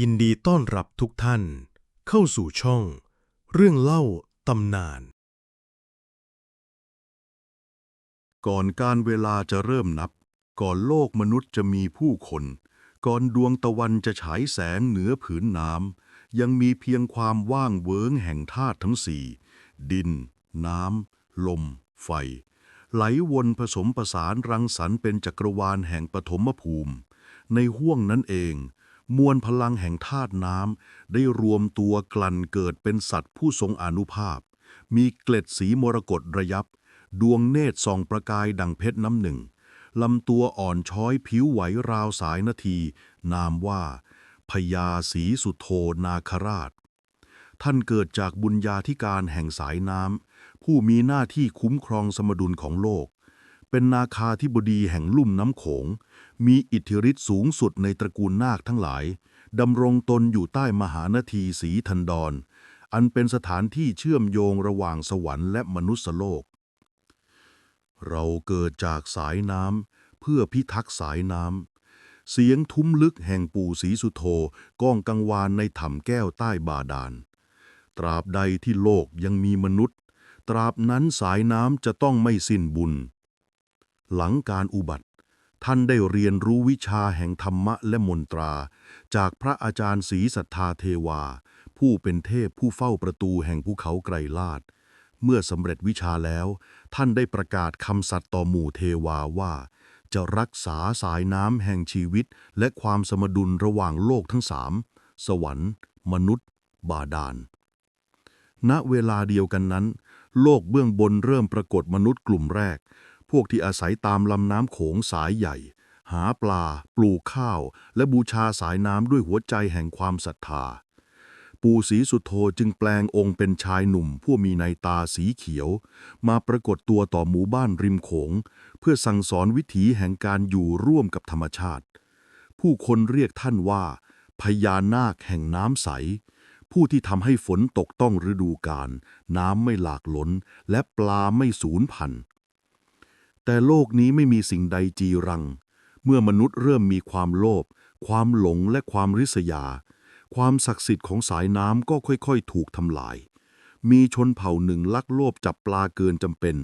ยินดีต้อนรับทุกท่าน เข้าสู่ช่อง เรื่องเล่าตำนาน ก่อนการเวลาจะเริ่มนับ ก่อนโลกมนุษย์จะมีผู้คน ก่อนดวงตะวันจะฉายแสงเหนือผืนน้ำยังมีเพียงความว่างเวิงแห่งธาตุทั้งสี่ ดิน น้ำ ลม ไฟ ไหลวนผสมประสานรังสรรค์เป็นจักรวาลแห่งปฐมภูมิ ในห้วงนั้นเอง มวลพลังแห่งธาตุน้ำได้รวมตัวกลั่นเกิดเป็นสัตว์ผู้ทรงอนุภาพ มีเกล็ดสีมรกตระยับ ดวงเนตรส่องประกายดังเพชรน้ำหนึ่งลำตัวอ่อนช้อยผิวไหวราวสายนาที นามว่าพญาศีสุโธนาคราช ท่านเกิดจากบุญญาธิการแห่งสายน้ำผู้มีหน้าที่คุ้มครองสมดุลของโลก เป็นนาคาธิบดีแห่งลุ่มน้ำโขง มีอิทธิฤทธิ์สูงสุดในตระกูลนาคทั้งหลายดำรงตนอยู่ใต้มหานาทีสีทันดร อันเป็นสถานที่เชื่อมโยงระหว่างสวรรค์และมนุษยโลก เราเกิดจากสายน้ำเพื่อพิทักษ์สายน้ำ เสียงทุ้มลึกแห่งปู่ศรีสุโธก้องกังวานในถ้ำแก้วใต้บาดาล ตราบใดที่โลกยังมีมนุษย์ ตราบนั้นสายน้ำจะต้องไม่สิ้นบุญ หลังการอุบัติ ท่านได้เรียนรู้วิชาแห่งธรรมะและมนตรา จากพระอาจารย์ศรีสัทธาเทวา ผู้เป็นเทพผู้เฝ้าประตูแห่งภูเขาไกรลาดเมื่อสำเร็จวิชาแล้ว ท่านได้ประกาศคำสัตย์ต่อหมู่เทวาว่า จะรักษาสายน้ำแห่งชีวิต และความสมดุลระหว่างโลกทั้งสามสวรรค์ มนุษย์ บาดาล ณเวลาเดียวกันนั้น โลกเบื้องบนเริ่มปรากฏมนุษย์กลุ่มแรก พวกที่อาศัยตามลำน้ำโขงสายใหญ่ หาปลา ปลูกข้าว และบูชาสายน้ำด้วยหัวใจแห่งความศรัทธา ปู่ศรีสุโธจึงแปลงองค์เป็นชายหนุ่ม ผู้มีในตาสีเขียว มาปรากฏตัวต่อหมู่บ้านริมโขง เพื่อสั่งสอนวิถีแห่งการอยู่ร่วมกับธรรมชาติ ผู้คนเรียกท่านว่า พญานาคแห่งน้ำใสผู้ที่ทำให้ฝนตกต้องฤดูกาลน้ำไม่หลากล้นและปลาไม่สูญพันธุ์ แต่โลกนี้ไม่มีสิ่งใดจีรัง เมื่อมนุษย์เริ่มมีความโลภ ความหลงและความริษยา ความศักดิ์สิทธิ์ของสายน้ำก็ค่อยๆ ถูกทำลาย มีชนเผ่าหนึ่งลักโลภจับปลาเกินจำเป็น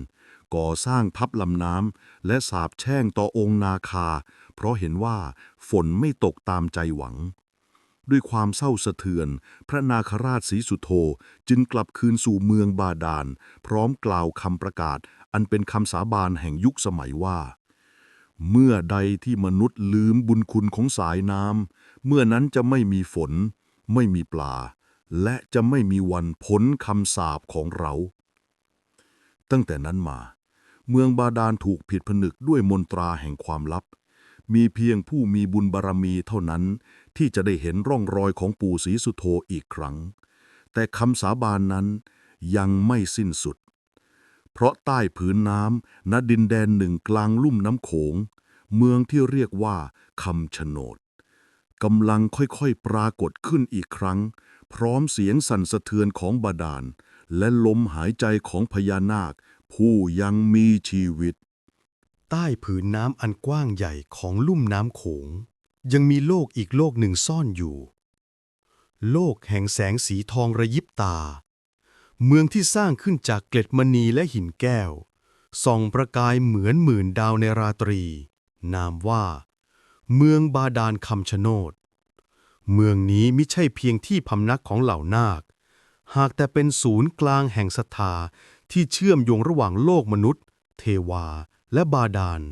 ก่อสร้างทับลำน้ำและสาบแช่งต่อองค์นาคา เพราะเห็นว่าฝนไม่ตกตามใจหวัง ด้วยความเศร้าสะเทือน พระนาคราชศรีสุโธจึงกลับคืนสู่เมืองบาดาล พร้อมกล่าวคำประกาศ อันเป็นคำสาบานแห่งยุคสมัยว่า เมื่อใดที่มนุษย์ลืมบุญคุณของสายน้ำเมื่อนั้นจะไม่มีฝน ไม่มีปลา และจะไม่มีวันพ้นคำสาปของเรา ตั้งแต่นั้นมา เมืองบาดาลถูกผิดผนึกด้วยมนตราแห่งความลับ มีเพียงผู้มีบุญบารมีเท่านั้น ที่จะได้เห็นร่องรอยของปู่ศรีสุโธอีกครั้ง แต่คำสาบานนั้นยังไม่สิ้นสุด เพราะใต้ผืนน้ำณดินแดนหนึ่งกลางลุ่มน้ำโขง เมืองที่เรียกว่าคำชะโนดกำลังค่อยๆปรากฏขึ้นอีกครั้ง พร้อมเสียงสั่นสะเทือนของบาดาล และลมหายใจของพญานาค ผู้ยังมีชีวิต ใต้ผืนน้ำอันกว้างใหญ่ของลุ่มน้ำโขง ยังมีโลกอีกโลกหนึ่งซ่อนอยู่ โลกแห่งแสงสีทองระยิบตา เมืองที่สร้างขึ้นจากเกล็ดมณีและหินแก้ว ส่องประกายเหมือนหมื่นดาวในราตรี นามว่า เมืองบาดาลคำชะโนดเมืองนี้ไม่ใช่เพียงที่พำนักของเหล่านาค หากแต่เป็นศูนย์กลางแห่งศรัทธาที่เชื่อมโยงระหว่างโลกมนุษย์ เทวา และบาดาล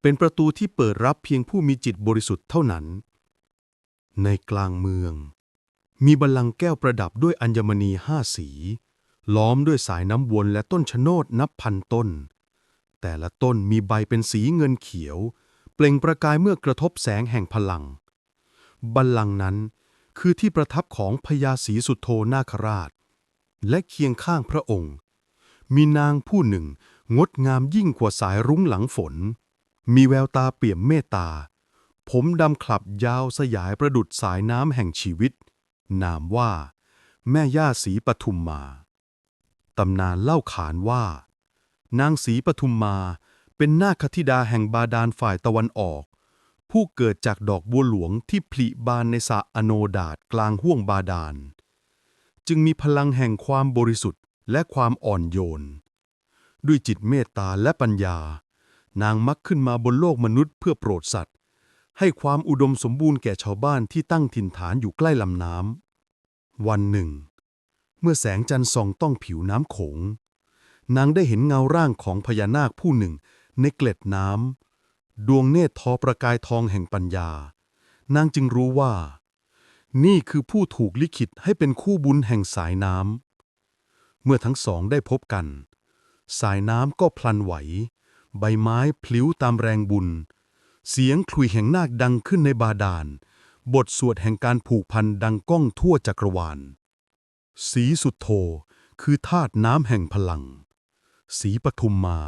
เป็นประตูที่เปิดรับเพียงผู้มีจิตบริสุทธิ์เท่านั้น ในกลางเมือง มีบัลลังก์แก้วประดับด้วยอัญมณีห้าสี ล้อมด้วยสายน้ำวนและต้นชะโนดนับพันต้น แต่ละต้นมีใบเป็นสีเงินเขียว เปล่งประกายเมื่อกระทบแสงแห่งพลัง บัลลังก์นั้นคือที่ประทับของพญาศรีสุโธนาคราช และเคียงข้างพระองค์ มีนางผู้หนึ่ง งดงามยิ่งกว่าสายรุ้งหลังฝน มีแววตาเปี่ยมเมตตา ผมดำคลับยาวสยายประดุดสายน้ำแห่งชีวิต นามว่า แม่ย่าศรีปทุมมา ตำนานเล่าขานว่า นางศรีปทุมมาเป็นนาคธิดาแห่งบาดาลฝ่ายตะวันออก ผู้เกิดจากดอกบัวหลวงที่ผลิบานในสระอโนดาตกลางห้วงบาดาล จึงมีพลังแห่งความบริสุทธิ์และความอ่อนโยน ด้วยจิตเมตตาและปัญญา นางมักขึ้นมาบนโลกมนุษย์เพื่อโปรดสัตว์ ให้ความอุดมสมบูรณ์แก่ชาวบ้านที่ตั้งถิ่นฐานอยู่ใกล้ลำน้ำวันหนึ่ง เมื่อแสงจันทร์ส่องต้องผิวน้ำโขง นางได้เห็นเงาร่างของพญานาคผู้หนึ่งในเกล็ดน้ำดวงเนตรทอประกายทองแห่งปัญญา นางจึงรู้ว่า นี่คือผู้ถูกลิขิตให้เป็นคู่บุญแห่งสายน้ำเมื่อทั้งสองได้พบกัน สายน้ำก็พลันไหว ใบไม้พลิ้วตามแรงบุญ เสียงขลุ่ยแห่งนาคดังขึ้นในบาดาล บทสวดแห่งการผูกพันดังก้องทั่วจักรวาล สีสุดโทคือธาตุน้ำแห่งพลัง สีปทุมมา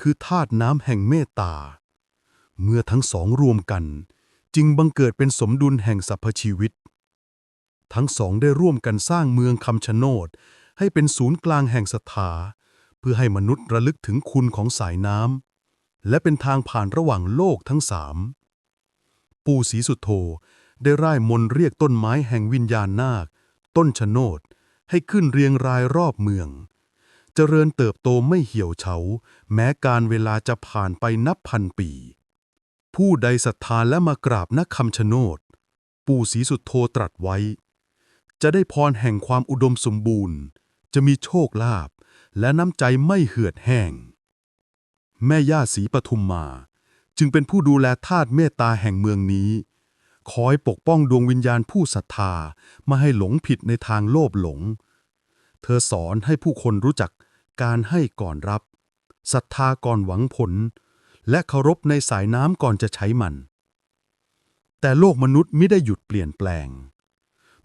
คือธาตุน้ำแห่งเมตตา เมื่อทั้งสองรวมกัน จึงบังเกิดเป็นสมดุลแห่งสรรพชีวิต ทั้งสองได้ร่วมกันสร้างเมืองคำชะโนด ให้เป็นศูนย์กลางแห่งศรัทธา เพื่อให้มนุษย์ระลึกถึงคุณของสายน้ำและเป็นทางผ่านระหว่างโลกทั้งสามปู่ศรีสุโธได้ร่ายมนเรียกต้นไม้แห่งวิญญาณนาค ต้นชะโนดให้ขึ้นเรียงรายรอบเมือง เจริญเติบโตไม่เหี่ยวเฉา แม้การเวลาจะผ่านไปนับพันปี ผู้ใดศรัทธาและมากราบนักคำชะโนด ปู่ศรีสุโธตรัสไว้ จะได้พรแห่งความอุดมสมบูรณ์ จะมีโชคลาภ และน้ำใจไม่เหือดแห้ง แม่ย่าศรีปทุมมา จึงเป็นผู้ดูแลทาสเมตตาแห่งเมืองนี้ คอยปกป้องดวงวิญญาณผู้ศรัทธาไม่ให้หลงผิดในทางโลภหลง เธอสอนให้ผู้คนรู้จักการให้ก่อนรับศรัทธาก่อนหวังผล และเคารพในสายน้ำก่อนจะใช้มัน แต่โลกมนุษย์ไม่ได้หยุดเปลี่ยนแปลง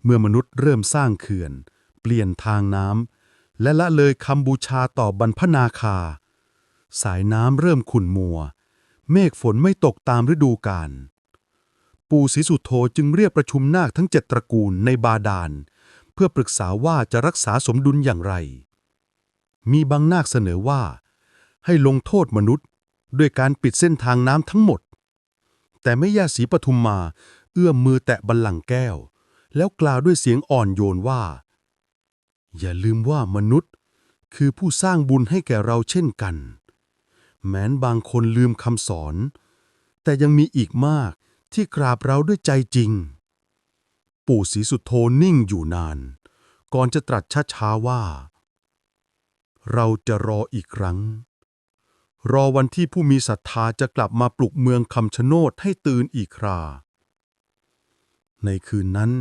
เมื่อมนุษย์เริ่มสร้างเขื่อน เปลี่ยนทางน้ำ และละเลยคำบูชาต่อบรรพนาคา สายน้ำเริ่มขุ่นมัว เมฆฝนไม่ตกตามฤดูกาลปู่ศรีสุโธจึงเรียกประชุมนาคทั้งเจ็ดตระกูลในบาดาล เพื่อปรึกษาว่าจะรักษาสมดุลอย่างไร มีบางนาคเสนอว่า ให้ลงโทษมนุษย์ ด้วยการปิดเส้นทางน้ำทั้งหมด แต่แม่ย่าศรีปทุมมา เอื้อมมือแตะบัลลังก์แก้ว แล้วกล่าวด้วยเสียงอ่อนโยนว่า อย่าลืมว่ามนุษย์ คือผู้สร้างบุญให้แก่เราเช่นกัน แม้นบางคนลืมคำสอน แต่ยังมีอีกมากที่กราบเราด้วยใจจริง ปู่ศรีสุโธนิ่งอยู่นาน ก่อนจะตรัสช้าๆว่า เราจะรออีกครั้ง รอวันที่ผู้มีศรัทธาจะกลับมาปลุกเมืองคำชะโนดให้ตื่นอีกครา ในคืนนั้น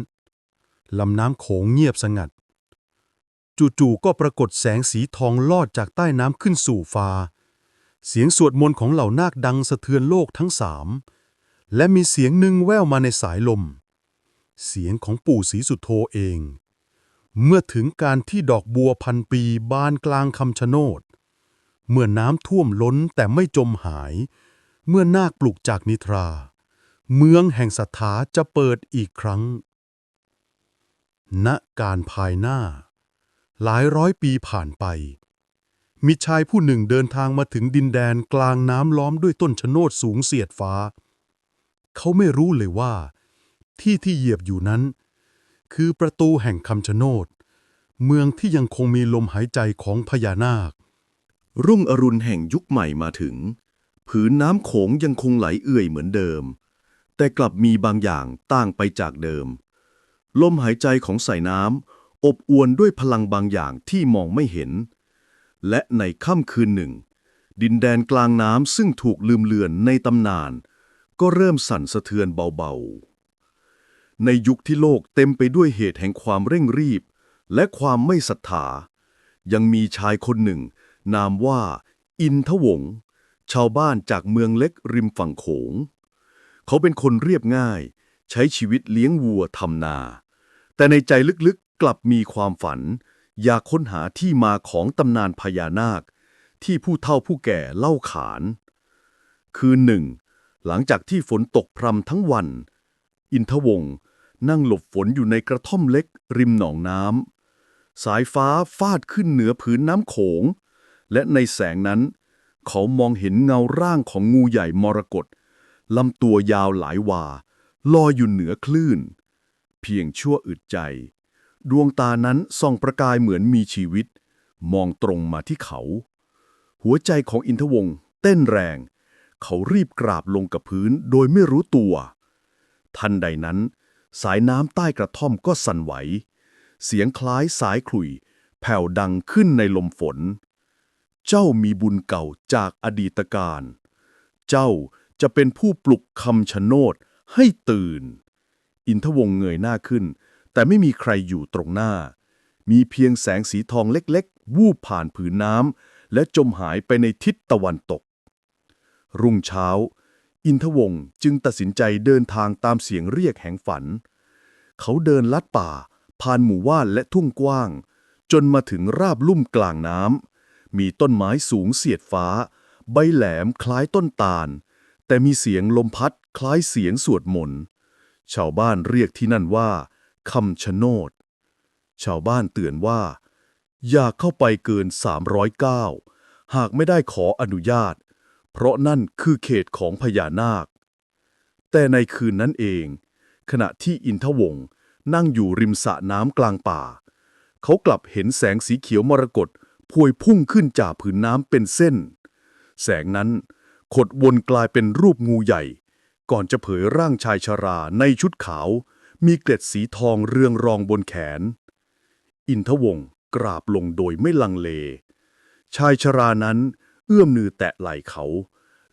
ลำน้ำโขงเงียบสงัด จู่ๆก็ปรากฏแสงสีทองลอดจากใต้น้ำขึ้นสู่ฟ้า เสียงสวดมนต์ของเหล่านาคดังสะเทือนโลกทั้งสาม และมีเสียงหนึ่งแว่วมาในสายลม เสียงของปู่ศรีสุโธเอง เมื่อถึงการที่ดอกบัวพันปีบานกลางคำชะโนด เมื่อน้ำท่วมล้นแต่ไม่จมหาย เมื่อนาคปลุกจากนิทรา เมืองแห่งศรัทธาจะเปิดอีกครั้งณการภายหน้า หลายร้อยปีผ่านไป มีชายผู้หนึ่งเดินทางมาถึงดินแดนกลางน้ำล้อมด้วยต้นชะโนดสูงเสียดฟ้า เขาไม่รู้เลยว่า ที่ที่เหยียบอยู่นั้น คือประตูแห่งคำชะโนด เมืองที่ยังคงมีลมหายใจของพญานาค รุ่งอรุณแห่งยุคใหม่มาถึง ผืนน้ำโขงยังคงไหลเอื่อยเหมือนเดิม แต่กลับมีบางอย่างต่างไปจากเดิม ลมหายใจของสายน้ำ อบอวลด้วยพลังบางอย่างที่มองไม่เห็น และในค่ำคืนหนึ่ง ดินแดนกลางน้ำซึ่งถูกลืมเลือนในตำนาน ก็เริ่มสั่นสะเทือนเบาๆ ในยุคที่โลกเต็มไปด้วยเหตุแห่งความเร่งรีบ และความไม่ศรัทธา ยังมีชายคนหนึ่ง นามว่า อินทวงศ์ชาวบ้านจากเมืองเล็กริมฝั่งโขง เขาเป็นคนเรียบง่าย ใช้ชีวิตเลี้ยงวัวทำนา แต่ในใจลึกๆ กลับมีความฝัน อยากค้นหาที่มาของตำนานพญานาค ที่ผู้เฒ่าผู้แก่เล่าขาน คืนหนึ่ง หลังจากที่ฝนตกพรำทั้งวัน อินทวงศ์นั่งหลบฝนอยู่ในกระท่อมเล็กริมหนองน้ำสายฟ้าฟาดขึ้นเหนือผืนน้ำโขง และในแสงนั้น เขามองเห็นเงาร่างของงูใหญ่มรกตลำตัวยาวหลายวาลอยอยู่เหนือคลื่น เพียงชั่วอึดใจ ดวงตานั้นส่องประกายเหมือนมีชีวิต มองตรงมาที่เขา หัวใจของอินทวงศ์เต้นแรง เขารีบกราบลงกับพื้นโดยไม่รู้ตัว ทันใดนั้น สายน้ำใต้กระท่อมก็สั่นไหว เสียงคล้ายสายขลุ่ย แผ่วดังขึ้นในลมฝน เจ้ามีบุญเก่าจากอดีตการ เจ้าจะเป็นผู้ปลุกคำชะโนดให้ตื่น อินทวงศ์เงยหน้าขึ้น แต่ไม่มีใครอยู่ตรงหน้า มีเพียงแสงสีทองเล็กๆ วูบผ่านผืนน้ำและจมหายไปในทิศตะวันตก รุ่งเช้า อินทวงศ์จึงตัดสินใจเดินทางตามเสียงเรียกแห่งฝัน เขาเดินลัดป่า ผ่านหมู่ว่านและทุ่งกว้าง จนมาถึงราบลุ่มกลางน้ำมีต้นไม้สูงเสียดฟ้า ใบแหลมคล้ายต้นตาล แต่มีเสียงลมพัดคล้ายเสียงสวดมนต์ชาวบ้านเรียกที่นั่นว่า คำชะโนด ชาวบ้านเตือนว่า อย่าเข้าไปเกิน 309 หากไม่ได้ขออนุญาต เพราะนั่นคือเขตของพญานาค แต่ในคืนนั้นเอง ขณะที่อินทวงศ์นั่งอยู่ริมสระน้ำกลางป่า เขากลับเห็นแสงสีเขียวมรกตพวยพุ่งขึ้นจากผืนน้ำเป็นเส้น แสงนั้นขดวนกลายเป็นรูปงูใหญ่ ก่อนจะเผยร่างชายชราในชุดขาว มีเกล็ดสีทองเรืองรองบนแขน อินทวงศ์กราบลงโดยไม่ลังเล ชายชรานั้นเอื้อมมือแตะไหล่เขา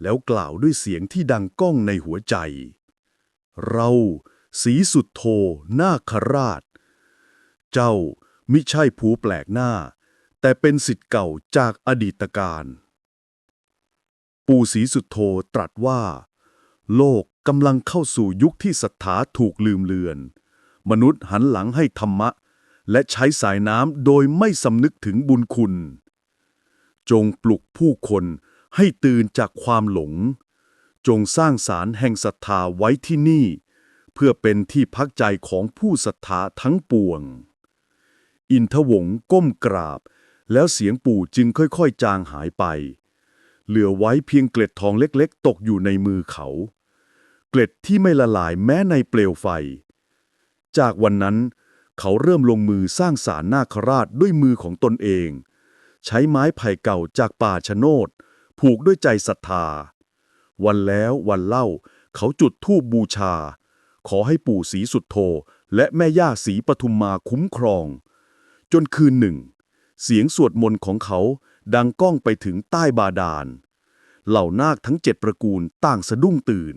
แล้วกล่าวด้วยเสียงที่ดังก้องในหัวใจ เราสีสุดโทนาคราช เจ้ามิใช่ผู้แปลกหน้า แต่เป็นสิทธิ์เก่าจากอดีตการ ปู่ศรีสุดโทตรัสว่า โลก กำลังเข้าสู่ยุคที่ศรัทธาถูกลืมเลือน มนุษย์หันหลังให้ธรรมะ และใช้สายน้ำโดยไม่สำนึกถึงบุญคุณ จงปลุกผู้คนให้ตื่นจากความหลง จงสร้างสารแห่งศรัทธาไว้ที่นี่ เพื่อเป็นที่พักใจของผู้ศรัทธาทั้งปวง อินทวงศ์ก้มกราบ แล้วเสียงปู่จึงค่อยๆ จางหายไป เหลือไว้เพียงเกล็ดทองเล็กๆ ตกอยู่ในมือเขา เกล็ดที่ไม่ละลายแม้ในเปลวไฟ จากวันนั้น เขาเริ่มลงมือสร้างสารนาคราชด้วยมือของตนเอง ใช้ไม้ไผ่เก่าจากป่าชะโนดผูกด้วยใจศรัทธา วันแล้ววันเล่า เขาจุดธูปบูชา ขอให้ปู่ศรีสุดโทและแม่ย่าศรีปทุมมาคุ้มครอง จนคืนหนึ่ง เสียงสวดมนต์ของเขาดังก้องไปถึงใต้บาดาล เหล่านาคทั้งเจ็ดตระกูลต่างสะดุ้งตื่น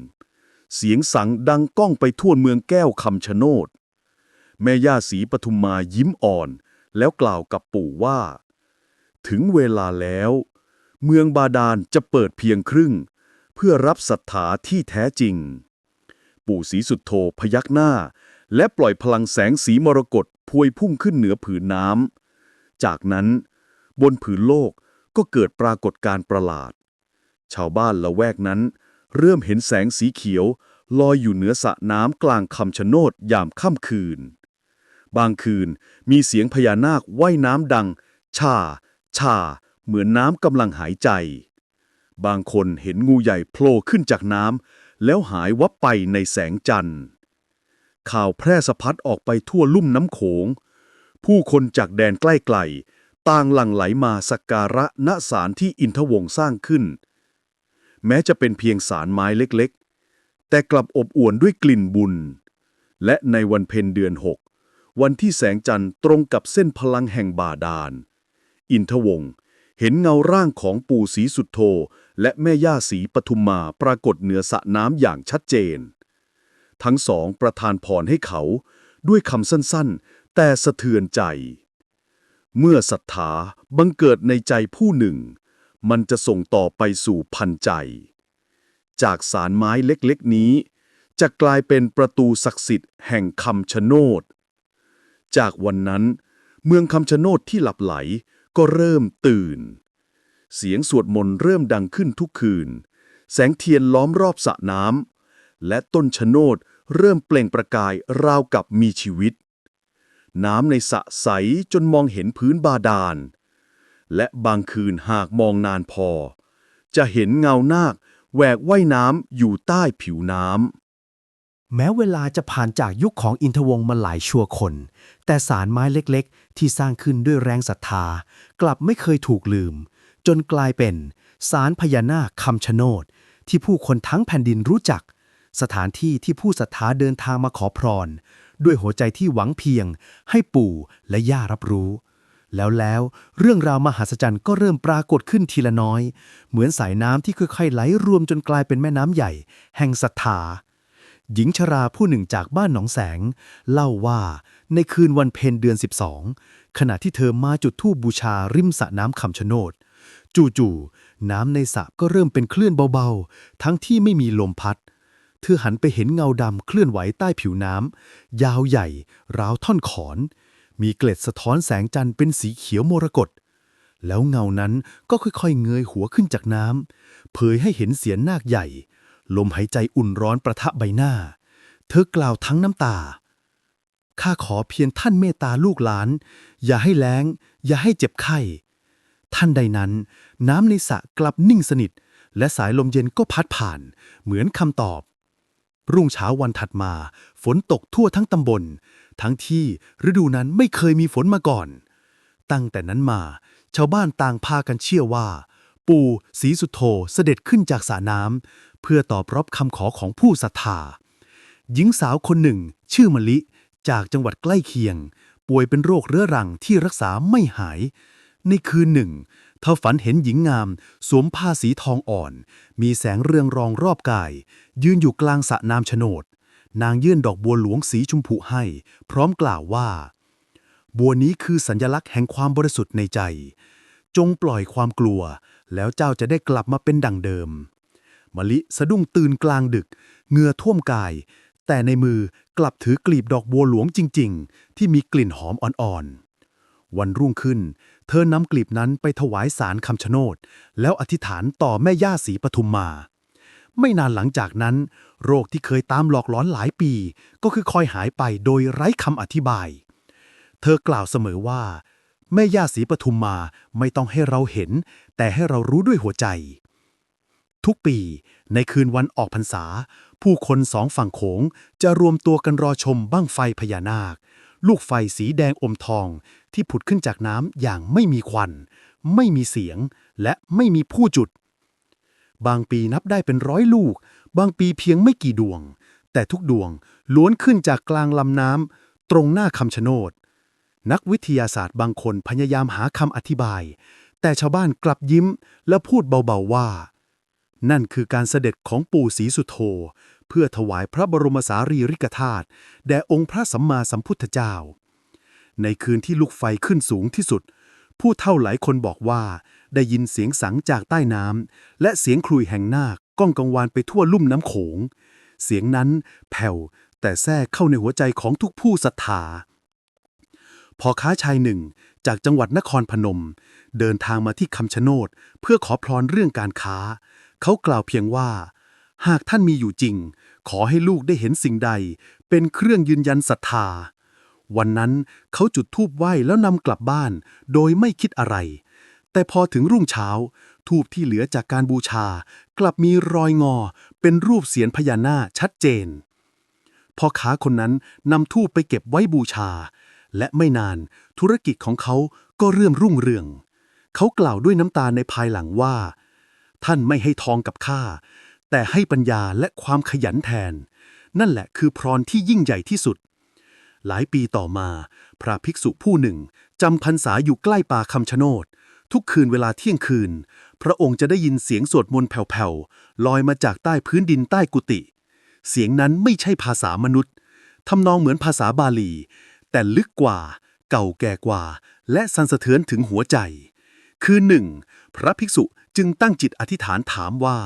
เสียงสังดังก้องไปทั่วเมืองแก้วคำชะโนด แม่ย่าศรีปทุมมายิ้มอ่อน แล้วกล่าวกับปู่ว่า ถึงเวลาแล้ว เมืองบาดาลจะเปิดเพียงครึ่ง เพื่อรับศรัทธาที่แท้จริง ปู่ศรีสุดโทพยักหน้า และปล่อยพลังแสงสีมรกตพวยพุ่งขึ้นเหนือผืนน้ำ จากนั้น บนผืนโลกก็เกิดปรากฏการณ์ประหลาด ชาวบ้านละแวกนั้น เริ่มเห็นแสงสีเขียว ลอยอยู่เหนือสระน้ำกลางคำชะโนดยามค่ำคืน บางคืนมีเสียงพญานาคว่ายน้ำดัง ชา ชา เหมือนน้ำกำลังหายใจ บางคนเห็นงูใหญ่โผล่ขึ้นจากน้ำแล้วหายวับไปในแสงจันทร์ ข่าวแพร่สะพัดออกไปทั่วลุ่มน้ำโขง ผู้คนจากแดนใกล้ๆต่างหลั่งไหลมาสักการะณศาลที่อินทวงสร้างขึ้น แม้จะเป็นเพียงศาลไม้เล็กๆ แต่กลับอบอวลด้วยกลิ่นบุญ และในวันเพ็ญเดือนหกวันที่แสงจันทร์ตรงกับเส้นพลังแห่งบาดาล อินทวงศ์เห็นเงาร่างของปู่ศรีสุดโทและแม่ย่าศรีปทุมมาปรากฏเหนือสระน้ำอย่างชัดเจน ทั้งสองประทานพรให้เขาด้วยคำสั้นๆ แต่สะเทือนใจ เมื่อศรัทธาบังเกิดในใจผู้หนึ่ง มันจะส่งต่อไปสู่พันใจ จากสารไม้เล็กๆนี้ จะกลายเป็นประตูศักดิ์สิทธิ์แห่งคำชะโนด จากวันนั้น เมืองคำชะโนดที่หลับไหลก็เริ่มตื่น เสียงสวดมนต์เริ่มดังขึ้นทุกคืน แสงเทียนล้อมรอบสระน้ำและต้นชะโนดเริ่มเปล่งประกายราวกับมีชีวิต น้ำในสระใสจนมองเห็นพื้นบาดาล และบางคืนหากมองนานพอ จะเห็นเงานาคแหวกว่ายน้ำอยู่ใต้ผิวน้ำ แม้เวลาจะผ่านจากยุคของอินทวงมาหลายชั่วคน แต่สารไม้เล็กๆ ที่สร้างขึ้นด้วยแรงศรัทธา กลับไม่เคยถูกลืม จนกลายเป็นสารพญานาคคำชะโนด ที่ผู้คนทั้งแผ่นดินรู้จัก สถานที่ที่ผู้ศรัทธาเดินทางมาขอพร ด้วยหัวใจที่หวังเพียง ให้ปู่และย่ารับรู้ แล้วแล้วเรื่องราวมหัศจรรย์ก็เริ่มปรากฏขึ้นทีละน้อย เหมือนสายน้ำที่ค่อยๆไหลรวมจนกลายเป็นแม่น้ำใหญ่ แห่งศรัทธาหญิงชราผู้หนึ่งจากบ้านหนองแสง เล่าว่าในคืนวันเพ็ญเดือน 12 ขณะที่เธอมาจุดธูปบูชาริมสระน้ำคำชะโนด จู่ๆน้ำในสระก็เริ่มเป็นคลื่นเบาๆ ทั้งที่ไม่มีลมพัด เธอหันไปเห็นเงาดำเคลื่อนไหวใต้ผิวน้ำยาวใหญ่ ราวท่อนขอน มีเกล็ดสะท้อนแสงจันทร์เป็นสีเขียวมรกตแล้วเงานั้นก็ค่อยๆ เงยหัวขึ้นจากน้ำเผยให้เห็นเสียนนาคใหญ่ ลมหายใจอุ่นร้อนประทะใบหน้า เธอกล่าวทั้งน้ำตา ข้าขอเพียงท่านเมตตาลูกหลาน อย่าให้แล้ง อย่าให้เจ็บไข้ ท่านใดนั้น น้ำในสระกลับนิ่งสนิท และสายลมเย็นก็พัดผ่าน เหมือนคำตอบ รุ่งเช้าวันถัดมา ฝนตกทั่วทั้งตำบล ทั้งที่ฤดูนั้นไม่เคยมีฝนมาก่อน ตั้งแต่นั้นมา ชาวบ้านต่างพากันเชื่อว่า ปู่ศรีสุโธเสด็จขึ้นจากสระน้ำเพื่อตอบรับคำขอของผู้ศรัทธา หญิงสาวคนหนึ่ง ชื่อมะลิ จากจังหวัดใกล้เคียง ป่วยเป็นโรคเรื้อรังที่รักษาไม่หาย ในคืนหนึ่งเธอฝันเห็นหญิงงาม สวมผ้าสีทองอ่อน มีแสงเรืองรองรอบกาย ยืนอยู่กลางสระน้ำชโนด นางยื่นดอกบัวหลวงสีชมพูให้ พร้อมกล่าวว่า บัวนี้คือสัญลักษณ์แห่งความบริสุทธิ์ในใจ จงปล่อยความกลัว แล้วเจ้าจะได้กลับมาเป็นดังเดิม มะลิสะดุ้งตื่นกลางดึกเหงื่อท่วมกาย แต่ในมือกลับถือกลีบดอกบัวหลวงจริง ๆ ที่มีกลิ่นหอมอ่อนๆ วันรุ่งขึ้น เธอนำกลีบนั้นไปถวายสารคำชะโนด แล้วอธิษฐานต่อแม่ย่าศรีปทุมมา ไม่นานหลังจากนั้น โรคที่เคยตามหลอกหลอนหลายปี ก็คือคอยหายไปโดยไร้คำอธิบาย เธอกล่าวเสมอว่า แม่ย่าศรีปทุมมาไม่ต้องให้เราเห็น แต่ให้เรารู้ด้วยหัวใจ ทุกปีในคืนวันออกพรรษา ผู้คนสองฝั่งโขงจะรวมตัวกันรอชมบั้งไฟพญานาค ลูกไฟสีแดงอมทอง ที่ผุดขึ้นจากน้ำอย่างไม่มีควัน ไม่มีเสียง และไม่มีผู้จุด บางปีนับได้เป็นร้อยลูก บางปีเพียงไม่กี่ดวง แต่ทุกดวงล้วนขึ้นจากกลางลำน้ำตรงหน้าคำชะโนด นักวิทยาศาสตร์บางคนพยายามหาคำอธิบาย แต่ชาวบ้านกลับยิ้มและพูดเบาๆว่า นั่นคือการเสด็จของปู่ศรีสุโธเพื่อถวายพระบรมสารีริกธาตุแด่องค์พระสัมมาสัมพุทธเจ้า ในคืนที่ลูกไฟขึ้นสูงที่สุด ผู้เฒ่าหลายคนบอกว่า ได้ยินเสียงสังจากใต้น้ำและเสียงครุยแห่งนาคก้องกังวานไปทั่วลุ่มน้ำโขง เสียงนั้นแผ่วแต่แทรกเข้าในหัวใจของทุกผู้ศรัทธาพอค้าชายหนึ่งจากจังหวัดนครพนม เดินทางมาที่คำชะโนดเพื่อขอพรเรื่องการค้า เขากล่าวเพียงว่า หากท่านมีอยู่จริง ขอให้ลูกได้เห็นสิ่งใด เป็นเครื่องยืนยันศรัทธา วันนั้นเขาจุดธูปไหว้แล้วนำกลับบ้าน โดยไม่คิดอะไร แต่พอถึงรุ่งเช้าธูปที่เหลือจากการบูชา กลับมีรอยงอ เป็นรูปเสียนพญานาคชัดเจนพอค้าคนนั้นนำทูปไปเก็บไว้บูชา และไม่นานธุรกิจของเขาก็เริ่มรุ่งเรือง เขากล่าวด้วยน้ำตาในภายหลังว่า ท่านไม่ให้ทองกับข้า แต่ให้ปัญญาและความขยันแทน นั่นแหละคือพรที่ยิ่งใหญ่ที่สุด หลายปีต่อมา พระภิกษุผู้หนึ่งจำพรรษาอยู่ใกล้ป่าคำชะโนด ทุกคืนเวลาเที่ยงคืน พระองค์จะได้ยินเสียงสวดมนต์แผ่วๆลอยมาจากใต้พื้นดินใต้กุฏิเสียงนั้นไม่ใช่ภาษามนุษย์ทำนองเหมือนภาษาบาลี แต่ลึกกว่า เก่าแก่กว่า และสั่นสะเทือนถึงหัวใจ คือหนึ่งพระภิกษุจึงตั้งจิตอธิษฐานถามว่า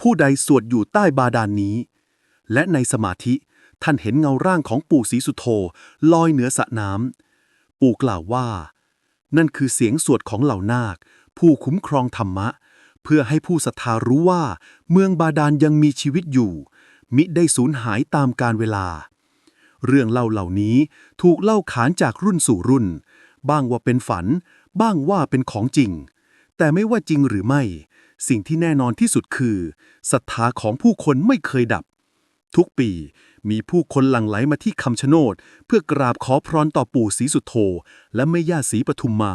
ผู้ใดสวดอยู่ใต้บาดาลนนี้ และในสมาธิท่านเห็นเงาร่างของปู่ศรีสุโธลอยเหนือสระน้ำปู่กล่าวว่า นั่นคือเสียงสวดของเหล่านาค ผู้คุ้มครองธรรมะ เพื่อให้ผู้ศรัทธารู้ว่า เมืองบาดาลยังมีชีวิตอยู่ มิได้สูญหายตามกาลเวลา เรื่องเล่าเหล่านี้ถูกเล่าขานจากรุ่นสู่รุ่น บ้างว่าเป็นฝัน บ้างว่าเป็นของจริง แต่ไม่ว่าจริงหรือไม่ สิ่งที่แน่นอนที่สุดคือศรัทธาของผู้คนไม่เคยดับ ทุกปี มีผู้คนหลั่งไหลมาที่คำชะโนด เพื่อกราบขอพรต่อปู่ศรีสุโธและแม่ย่าศรีปทุมมา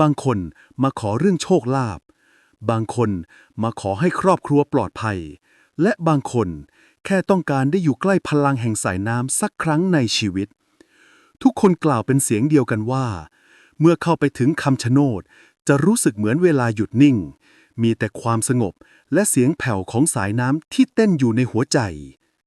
บางคนมาขอเรื่องโชคลาภบางคนมาขอให้ครอบครัวปลอดภัย และบางคนแค่ต้องการได้อยู่ใกล้พลังแห่งสายน้ำสักครั้งในชีวิต ทุกคนกล่าวเป็นเสียงเดียวกันว่า เมื่อเข้าไปถึงคำชะโนด จะรู้สึกเหมือนเวลาหยุดนิ่ง มีแต่ความสงบและเสียงแผ่วของสายน้ำที่เต้นอยู่ในหัวใจ